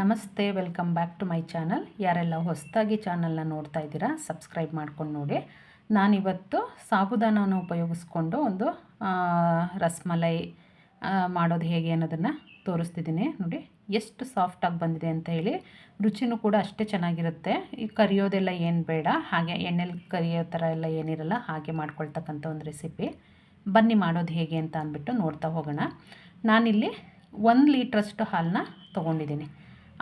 ನಮಸ್ತೆ, welcome back to my channel. ಯಾರೆಲ್ಲ ಹೊಸದಾಗಿ ಚಾನಲ್ನ ನೋಡ್ತಾ ಇದ್ದೀರಾ, ಸಬ್ಸ್ಕ್ರೈಬ್ ಮಾಡ್ಕೊಂಡು ನೋಡಿ. ನಾನಿವತ್ತು ಸಾಬುದಾನವನ್ನು ಉಪಯೋಗಿಸ್ಕೊಂಡು ಒಂದು ರಸ್ಮಲೈ ಮಾಡೋದು ಹೇಗೆ ಅನ್ನೋದನ್ನು ತೋರಿಸ್ತಿದ್ದೀನಿ. ನೋಡಿ, ಎಷ್ಟು ಸಾಫ್ಟಾಗಿ ಬಂದಿದೆ ಅಂತ ಹೇಳಿ. ರುಚಿನೂ ಕೂಡ ಅಷ್ಟೇ ಚೆನ್ನಾಗಿರುತ್ತೆ. ಈ ಕರಿಯೋದೆಲ್ಲ ಏನು ಬೇಡ, ಹಾಗೆ ಎಣ್ಣೆಲಿ ಕರಿಯೋ ಥರ ಎಲ್ಲ ಏನಿರಲ್ಲ, ಹಾಗೆ ಮಾಡ್ಕೊಳ್ತಕ್ಕಂಥ ಒಂದು ರೆಸಿಪಿ ಬನ್ನಿ ಮಾಡೋದು ಹೇಗೆ ಅಂತ ಅಂದ್ಬಿಟ್ಟು ನೋಡ್ತಾ ಹೋಗೋಣ. ನಾನಿಲ್ಲಿ ಒಂದು ಲೀಟ್ರಷ್ಟು ಹಾಲನ್ನ ತೊಗೊಂಡಿದ್ದೀನಿ.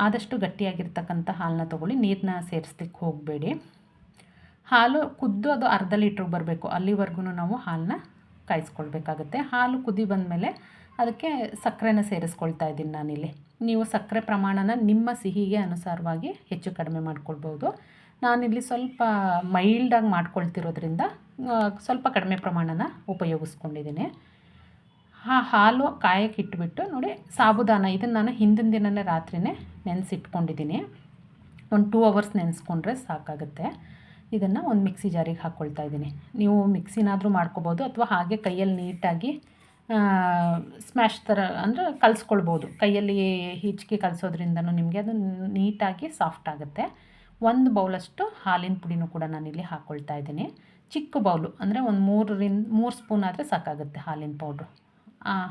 ಆದಷ್ಟು ಗಟ್ಟಿಯಾಗಿರ್ತಕ್ಕಂಥ ಹಾಲನ್ನ ತೊಗೊಳ್ಳಿ ನೀರನ್ನ ಸೇರಿಸ್ಲಿಕ್ಕೆ ಹೋಗಬೇಡಿ. ಹಾಲು ಕುದ್ದು ಅದು ಅರ್ಧ ಲೀಟ್ರಿಗೆ ಬರಬೇಕು ಅಲ್ಲಿವರೆಗೂ ನಾವು ಹಾಲನ್ನ ಕಾಯಿಸ್ಕೊಳ್ಬೇಕಾಗುತ್ತೆ. ಹಾಲು ಕುದಿ ಬಂದಮೇಲೆ ಅದಕ್ಕೆ ಸಕ್ಕರೆನ ಸೇರಿಸ್ಕೊಳ್ತಾ ಇದ್ದೀನಿ ನಾನಿಲ್ಲಿ. ನೀವು ಸಕ್ಕರೆ ಪ್ರಮಾಣನ ನಿಮ್ಮ ಸಿಹಿಗೆ ಅನುಸಾರವಾಗಿ ಹೆಚ್ಚು ಕಡಿಮೆ ಮಾಡ್ಕೊಳ್ಬೋದು. ನಾನಿಲ್ಲಿ ಸ್ವಲ್ಪ ಮೈಲ್ಡಾಗಿ ಮಾಡ್ಕೊಳ್ತಿರೋದ್ರಿಂದ ಸ್ವಲ್ಪ ಕಡಿಮೆ ಪ್ರಮಾಣನ ಉಪಯೋಗಿಸ್ಕೊಂಡಿದ್ದೀನಿ. ಹಾ, ಹಾಲು ಕಾಯಕ್ಕೆ ಇಟ್ಬಿಟ್ಟು ನೋಡಿ ಸಾಬುದಾನ, ಇದನ್ನು ನಾನು ಹಿಂದಿನ ದಿನನೇ ರಾತ್ರಿಯೇ ನೆನೆಸಿಟ್ಕೊಂಡಿದ್ದೀನಿ. ಒಂದು ಟೂ ಅವರ್ಸ್ ನೆನೆಸ್ಕೊಂಡ್ರೆ ಸಾಕಾಗುತ್ತೆ. ಇದನ್ನು ಒಂದು ಮಿಕ್ಸಿ ಜಾರಿಗೆ ಹಾಕ್ಕೊಳ್ತಾ ಇದ್ದೀನಿ. ನೀವು ಮಿಕ್ಸಿನಾದರೂ ಮಾಡ್ಕೋಬೋದು ಅಥವಾ ಹಾಗೆ ಕೈಯಲ್ಲಿ ನೀಟಾಗಿ ಸ್ಮ್ಯಾಶ್ ಥರ ಅಂದರೆ ಕಲಿಸ್ಕೊಳ್ಬೋದು. ಕೈಯಲ್ಲಿ ಹಿಚ್ಕಿ ಕಲಿಸೋದ್ರಿಂದನೂ ನಿಮಗೆ ಅದು ನೀಟಾಗಿ ಸಾಫ್ಟ್ ಆಗುತ್ತೆ. ಒಂದು ಬೌಲಷ್ಟು ಹಾಲಿನ ಪುಡಿನೂ ಕೂಡ ನಾನಿಲ್ಲಿ ಹಾಕ್ಕೊಳ್ತಾ ಇದ್ದೀನಿ. ಚಿಕ್ಕ ಬೌಲು ಅಂದರೆ ಒಂದು ಮೂರರಿಂದ, ಮೂರು ಸ್ಪೂನ್ ಆದರೆ ಸಾಕಾಗುತ್ತೆ ಹಾಲಿನ ಪೌಡ್ರು ಆ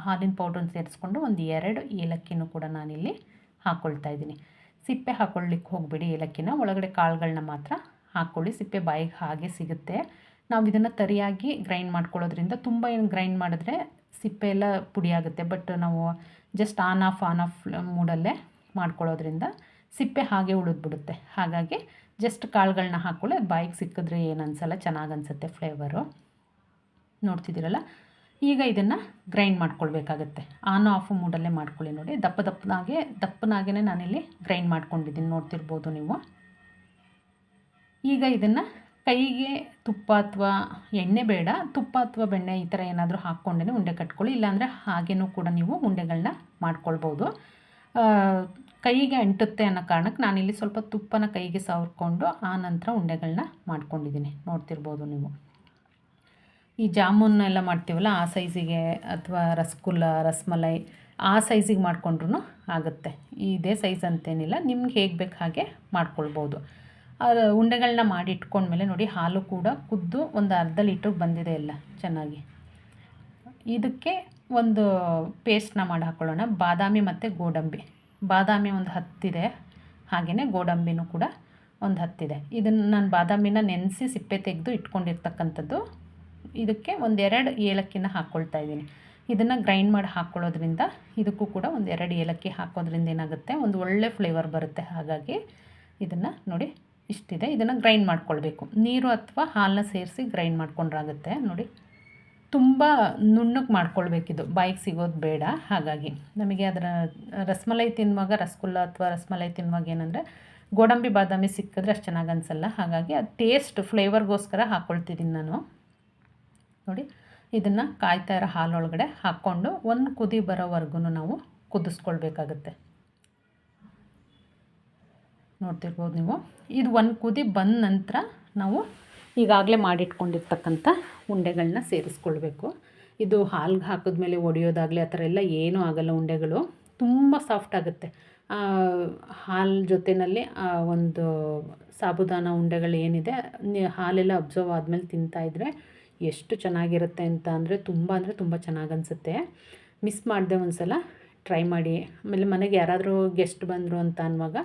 ಹಾಲಿನ ಪೌಡ್ರನ್ನ ಸೇರಿಸ್ಕೊಂಡು ಒಂದು ಎರಡು ಏಲಕ್ಕಿನೂ ಕೂಡ ನಾನಿಲ್ಲಿ ಹಾಕ್ಕೊಳ್ತಾ ಇದ್ದೀನಿ. ಸಿಪ್ಪೆ ಹಾಕ್ಕೊಳ್ಳಿಕ್ಕೆ ಹೋಗಬೇಡಿ, ಏಲಕ್ಕಿನ. ಒಳಗಡೆ ಕಾಳುಗಳನ್ನ ಮಾತ್ರ ಹಾಕ್ಕೊಳ್ಳಿ ಸಿಪ್ಪೆ ಬಾಯಿಗೆ ಹಾಗೆ ಸಿಗುತ್ತೆ. ನಾವು ಇದನ್ನು ತರಿಯಾಗಿ ಗ್ರೈಂಡ್ ಮಾಡ್ಕೊಳ್ಳೋದ್ರಿಂದ ತುಂಬ ಏನು ಗ್ರೈಂಡ್ ಮಾಡಿದ್ರೆ ಸಿಪ್ಪೆ ಎಲ್ಲ ಪುಡಿ ಆಗುತ್ತೆ. ಬಟ್ ನಾವು just on off on off ಮೂಡಲ್ಲೇ ಮಾಡ್ಕೊಳ್ಳೋದ್ರಿಂದ ಸಿಪ್ಪೆ ಹಾಗೆ ಉಳಿದ್ಬಿಡುತ್ತೆ. ಹಾಗಾಗಿ ಜಸ್ಟ್ ಕಾಳುಗಳನ್ನ ಹಾಕ್ಕೊಳ್ಳಿ. ಅದು ಬಾಯಿಗೆ ಸಿಕ್ಕಿದ್ರೆ ಏನು ಅನಿಸಲ್ಲ. ಚೆನ್ನಾಗಿ ಅನಿಸುತ್ತೆ ಫ್ಲೇವರು ನೋಡ್ತಿದ್ದೀರಲ್ಲ? ಈಗ ಇದನ್ನು ಗ್ರೈಂಡ್ ಮಾಡ್ಕೊಳ್ಬೇಕಾಗತ್ತೆ. ಆನ್ ಆಫ್ ಮೂಡಲ್ಲೇ ಮಾಡ್ಕೊಳ್ಳಿ ನೋಡಿ. ದಪ್ಪ ದಪ್ಪನಾಗೆ ದಪ್ಪನಾಗೇ ನಾನಿಲ್ಲಿ ಗ್ರೈಂಡ್ ಮಾಡ್ಕೊಂಡಿದ್ದೀನಿ. ನೋಡ್ತಿರ್ಬೋದು ನೀವು. ಈಗ ಇದನ್ನು ಕೈಗೆ ತುಪ್ಪ ಅಥವಾ ಎಣ್ಣೆ ಬೇಡ. ತುಪ್ಪ ಅಥವಾ ಬೆಣ್ಣೆ ಈ ಥರ ಏನಾದರೂ ಹಾಕ್ಕೊಂಡೇ ಉಂಡೆ ಕಟ್ಕೊಳ್ಳಿ. ಇಲ್ಲಾಂದರೆ ಹಾಗೇನೂ ಕೂಡ ನೀವು ಉಂಡೆಗಳನ್ನ ಮಾಡ್ಕೊಳ್ಬೋದು. ಕೈಗೆ ಅಂಟುತ್ತೆ ಅನ್ನೋ ಕಾರಣಕ್ಕೆ ನಾನಿಲ್ಲಿ ಸ್ವಲ್ಪ ತುಪ್ಪನ ಕೈಗೆ ಸವರ್ಕೊಂಡು ಆ ನಂತರ ಉಂಡೆಗಳನ್ನ ಮಾಡ್ಕೊಂಡಿದ್ದೀನಿ. ನೋಡ್ತಿರ್ಬೋದು ನೀವು. ಈ ಜಾಮೂನ್ ಎಲ್ಲ ಮಾಡ್ತೀವಲ್ಲ, ಆ ಸೈಜಿಗೆ ಅಥವಾ ರಸಗುಲ್ಲ, ರಸಮಲೈ, ಆ ಸೈಜಿಗೆ ಮಾಡಿಕೊಂಡ್ರೂ ಆಗುತ್ತೆ. ಇದೇ ಸೈಜ್ ಅಂತೇನಿಲ್ಲ, ನಿಮ್ಗೆ ಹೇಗೆ ಬೇಕು ಹಾಗೆ ಮಾಡ್ಕೊಳ್ಬೋದು. ಉಂಡೆಗಳನ್ನ ಮಾಡಿ ಇಟ್ಕೊಂಡ್ಮೇಲೆ ನೋಡಿ, ಹಾಲು ಕೂಡ ಕುದ್ದು ಒಂದು ಅರ್ಧ ಲೀಟ್ರಿಗೆ ಬಂದಿದೆ ಎಲ್ಲ ಚೆನ್ನಾಗಿ. ಇದಕ್ಕೆ ಒಂದು ಪೇಸ್ಟ್ನ ಮಾಡಿ ಹಾಕ್ಕೊಳ್ಳೋಣ ಬಾದಾಮಿ ಮತ್ತು ಗೋಡಂಬಿ. ಬಾದಾಮಿ ಒಂದು ಹತ್ತಿದೆ ಹಾಗೆಯೇ ಗೋಡಂಬಿನೂ ಕೂಡ ಒಂದು ಹತ್ತಿದೆ. ಇದನ್ನು ನಾನು ಬಾದಾಮಿನ ನೆನೆಸಿ ಸಿಪ್ಪೆ ತೆಗೆದು ಇಟ್ಕೊಂಡಿರ್ತಕ್ಕಂಥದ್ದು ಇದಕ್ಕೆ ಒಂದೆರಡು ಏಲಕ್ಕಿನ ಹಾಕ್ಕೊಳ್ತಾ ಇದ್ದೀನಿ. ಇದನ್ನು ಗ್ರೈಂಡ್ ಮಾಡಿ ಹಾಕ್ಕೊಳ್ಳೋದ್ರಿಂದ ಇದಕ್ಕೂ ಕೂಡ ಒಂದು ಎರಡು ಏಲಕ್ಕಿ ಹಾಕೋದ್ರಿಂದ ಏನಾಗುತ್ತೆ? ಒಂದು ಒಳ್ಳೆ ಫ್ಲೇವರ್ ಬರುತ್ತೆ. ಹಾಗಾಗಿ ಇದನ್ನು ನೋಡಿ ಇಷ್ಟಿದೆ. ಇದನ್ನು ಗ್ರೈಂಡ್ ಮಾಡ್ಕೊಳ್ಬೇಕು. ನೀರು ಅಥವಾ ಹಾಲನ್ನ ಸೇರಿಸಿ ಗ್ರೈಂಡ್ ಮಾಡ್ಕೊಂಡ್ರಾಗುತ್ತೆ. ನೋಡಿ ತುಂಬ ನುಣ್ಣಗೆ ಮಾಡ್ಕೊಳ್ಬೇಕಿದು. ಬಾಯಿಗೆ ಸಿಗೋದು ಬೇಡ. ಹಾಗಾಗಿ ನಮಗೆ ಅದರ ರಸಮಲೈ ತಿನ್ನುವಾಗ, ರಸಗುಲ್ಲ ಅಥವಾ ರಸಮಲೈ ತಿನ್ನುವಾಗ ಏನಂದರೆ ಗೋಡಂಬಿ, ಬಾದಾಮಿ ಸಿಕ್ಕಿದ್ರೆ ಅಷ್ಟು ಚೆನ್ನಾಗಿ ಅನಿಸಲ್ಲ. ಹಾಗಾಗಿ ಅದು ಟೇಸ್ಟ್ ಫ್ಲೇವರ್ಗೋಸ್ಕರ ಹಾಕ್ಕೊಳ್ತಿದ್ದೀನಿ ನಾನು. ನೋಡಿ, ಇದನ್ನು ಕಾಯ್ತಾ ಇರೋ ಹಾಲೊಳಗಡೆ ಹಾಕ್ಕೊಂಡು ಒಂದು ಕುದಿ ಬರೋವರೆಗೂ ನಾವು ಕುದಿಸ್ಕೊಳ್ಬೇಕಾಗತ್ತೆ. ನೋಡ್ತಿರ್ಬೋದು ನೀವು. ಇದು ಒಂದು ಕುದಿ ಬಂದ ನಂತರ ನಾವು ಈಗಾಗಲೇ ಮಾಡಿಟ್ಕೊಂಡಿರ್ತಕ್ಕಂಥ ಉಂಡೆಗಳನ್ನ ಸೇರಿಸ್ಕೊಳ್ಬೇಕು. ಇದು ಹಾಲ್ಗೆ ಹಾಕಿದ್ಮೇಲೆ ಒಡೆಯೋದಾಗಲಿ ಆ ಥರ ಎಲ್ಲ ಏನೂ ಆಗೋಲ್ಲ ಉಂಡೆಗಳು. ತುಂಬ ಸಾಫ್ಟ್ ಆಗುತ್ತೆ. ಹಾಲು ಜೊತೆಯಲ್ಲಿ ಒಂದು ಸಾಬುದಾನ ಉಂಡೆಗಳು ಏನಿದೆ ಹಾಲೆಲ್ಲ ಅಬ್ಸರ್ವ್ ಆದಮೇಲೆ ತಿಂತಾಯಿದ್ರೆ ಎಷ್ಟು ಚೆನ್ನಾಗಿರುತ್ತೆ ಅಂತ ಅಂದರೆ ತುಂಬ ಅಂದರೆ ತುಂಬ ಚೆನ್ನಾಗಿ ಅನಿಸುತ್ತೆ ಮಿಸ್ ಮಾಡಿದೆ ಒಂದು ಸಲ ಟ್ರೈ ಮಾಡಿ. ಆಮೇಲೆ ಮನೆಗೆ ಯಾರಾದರೂ ಗೆಸ್ಟ್ ಬಂದರು ಅಂತ ಅನ್ನುವಾಗ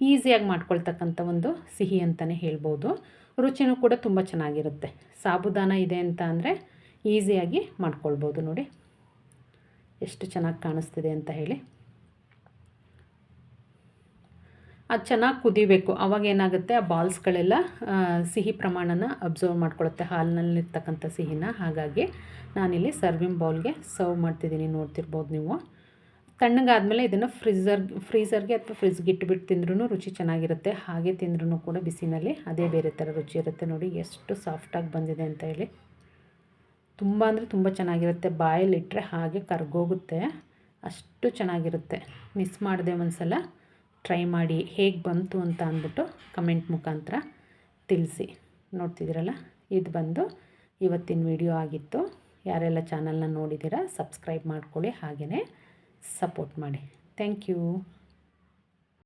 ಈಸಿಯಾಗಿ ಮಾಡ್ಕೊಳ್ತಕ್ಕಂಥ ಒಂದು ಸಿಹಿ ಅಂತಲೇ ಹೇಳ್ಬೋದು. ರುಚಿನೂ ಕೂಡ ತುಂಬ ಚೆನ್ನಾಗಿರುತ್ತೆ. ಸಾಬುದಾನ ಇದೆ ಅಂತ ಅಂದರೆ ಈಸಿಯಾಗಿ ಮಾಡ್ಕೊಳ್ಬೋದು ನೋಡಿ. ಎಷ್ಟು ಚೆನ್ನಾಗಿ ಕಾಣಿಸ್ತಿದೆ ಅಂತ ಹೇಳಿ. ಅದು ಚೆನ್ನಾಗಿ ಕುದಿಬೇಕು. ಅವಾಗ ಏನಾಗುತ್ತೆ? ಆ ಬಾಲ್ಸ್ಗಳೆಲ್ಲ ಸಿಹಿ ಪ್ರಮಾಣನ ಅಬ್ಸರ್ವ್ ಮಾಡ್ಕೊಳ್ಳುತ್ತೆ ಹಾಲಿನಲ್ಲಿರ್ತಕ್ಕಂಥ ಸಿಹಿನ. ಹಾಗಾಗಿ ನಾನಿಲ್ಲಿ ಸರ್ವಿಂಗ್ ಬೌಲ್ಗೆ ಸರ್ವ್ ಮಾಡ್ತಿದ್ದೀನಿ. ನೋಡ್ತಿರ್ಬೋದು ನೀವು. ತಣ್ಣಗಾದಮೇಲೆ ಇದನ್ನು ಫ್ರಿಜರ್ ಫ್ರೀಝರ್ಗೆ ಅಥವಾ ಫ್ರಿಜ್ಗೆ ಇಟ್ಬಿಟ್ಟು ತಿಂದ್ರೂ ರುಚಿ ಚೆನ್ನಾಗಿರುತ್ತೆ. ಹಾಗೆ ತಿಂದ್ರೂ ಕೂಡ ಬಿಸಿನಲ್ಲಿ ಅದೇ ಬೇರೆ ಥರ ರುಚಿ ಇರುತ್ತೆ ನೋಡಿ. ಎಷ್ಟು ಸಾಫ್ಟಾಗಿ ಬಂದಿದೆ ಅಂತ ಹೇಳಿ. ತುಂಬ ಅಂದರೆ ತುಂಬ ಚೆನ್ನಾಗಿರುತ್ತೆ. ಬಾಯಲ್ಲಿಟ್ಟರೆ ಹಾಗೆ ಕರ್ಗೋಗುತ್ತೆ. ಅಷ್ಟು ಚೆನ್ನಾಗಿರುತ್ತೆ. ಮಿಸ್ ಮಾಡಿದೆ ಒಂದು ಸಲ ಟ್ರೈ ಮಾಡಿ ಹೇಗೆ ಬಂತು ಅಂತ ಅಂದ್ಬಿಟ್ಟು ಕಮೆಂಟ್ ಮುಖಾಂತರ ತಿಳಿಸಿ. ನೋಡ್ತಿದ್ದೀರಲ್ಲ? ಇದು ಬಂದು ಇವತ್ತಿನ ವಿಡಿಯೋ ಆಗಿತ್ತು. ಯಾರೆಲ್ಲ ಚಾನಲ್ನ ನೋಡಿದ್ದೀರಾ, ಸಬ್ಸ್ಕ್ರೈಬ್ ಮಾಡ್ಕೊಳ್ಳಿ ಹಾಗೆಯೇ ಸಪೋರ್ಟ್ ಮಾಡಿ. Thank you.